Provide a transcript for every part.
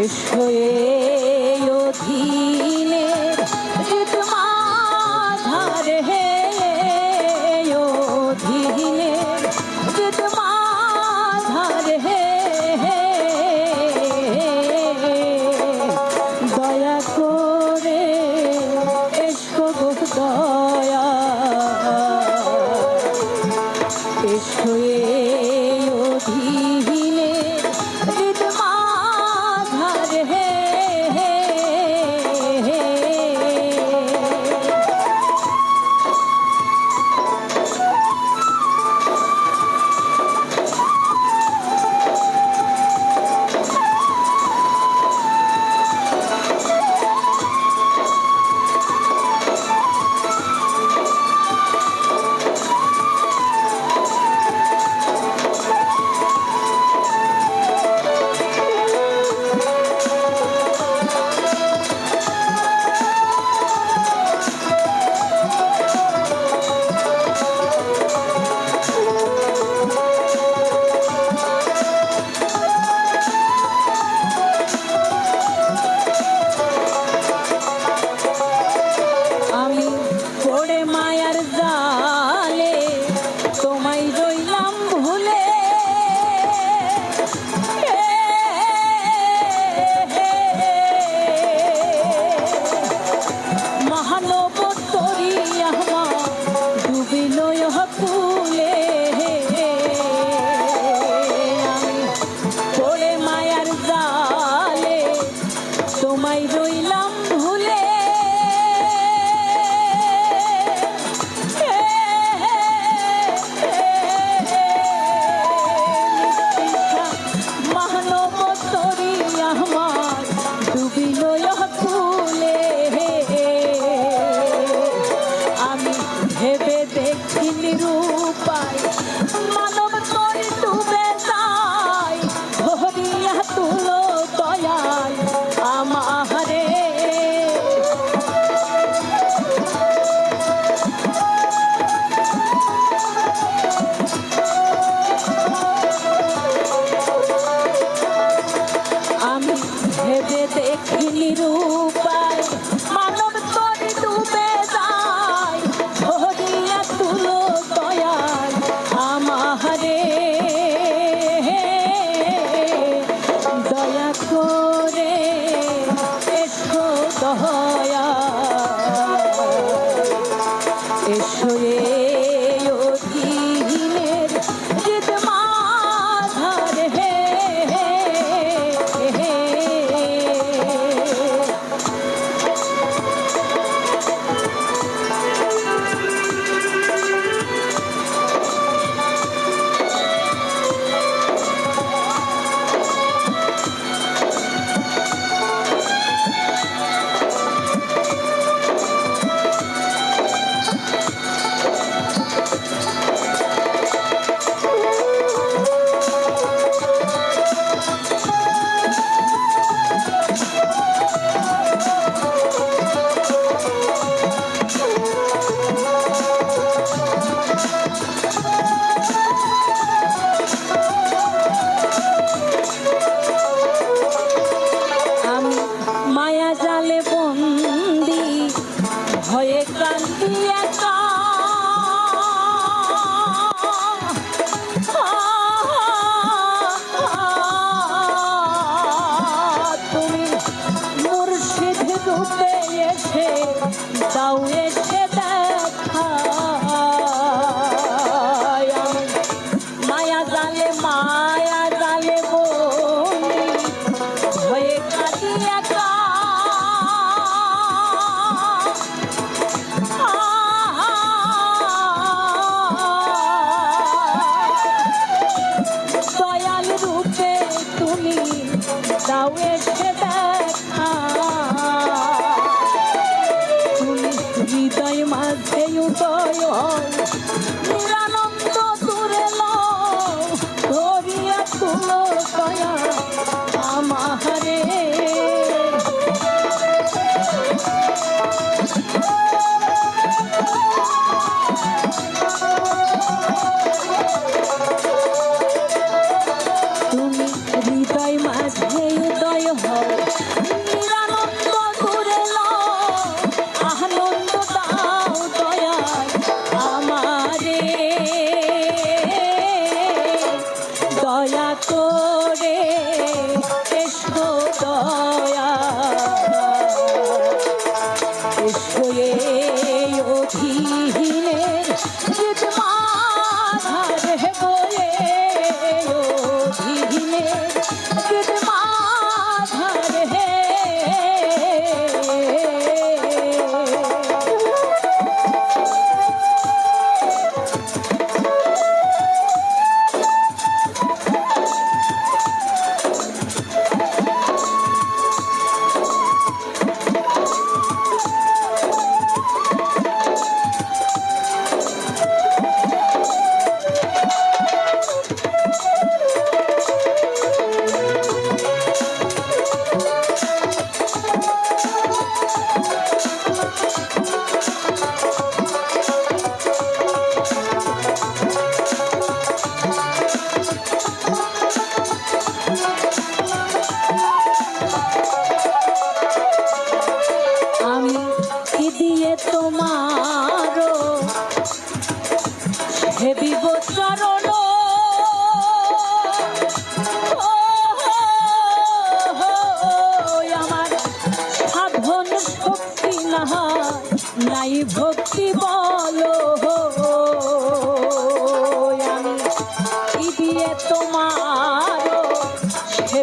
এসো এই এসো দয়া এসো I thought. জয় তোমার হে বিবচরণ আমার সাধন ভক্তি না নাই ভক্তি বলো আমি দিয়ে তোমার হে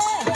해.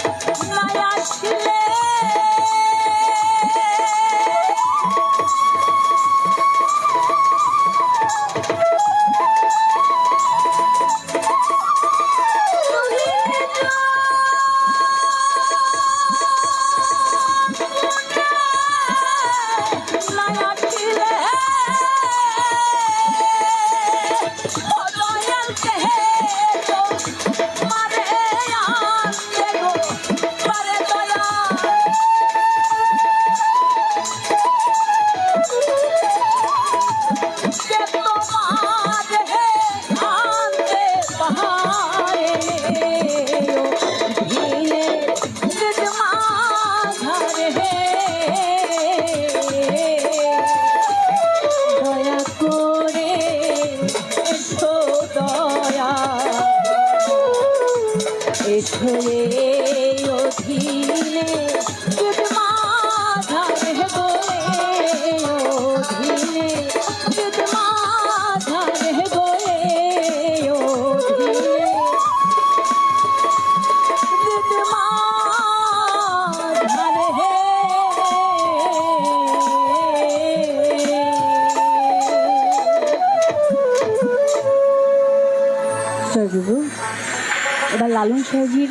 এবার লালন সাহেজির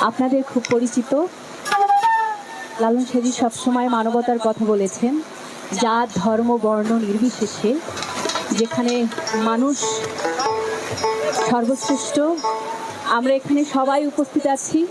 আপনাদের খুব পরিচিত। লালন সাহেজি সবসময় মানবতার কথা বলেছেন। জাত, ধর্ম, বর্ণ নির্বিশেষে যেখানে মানুষ সর্বশ্রেষ্ঠ, আমরা এখানে সবাই উপস্থিত আছি।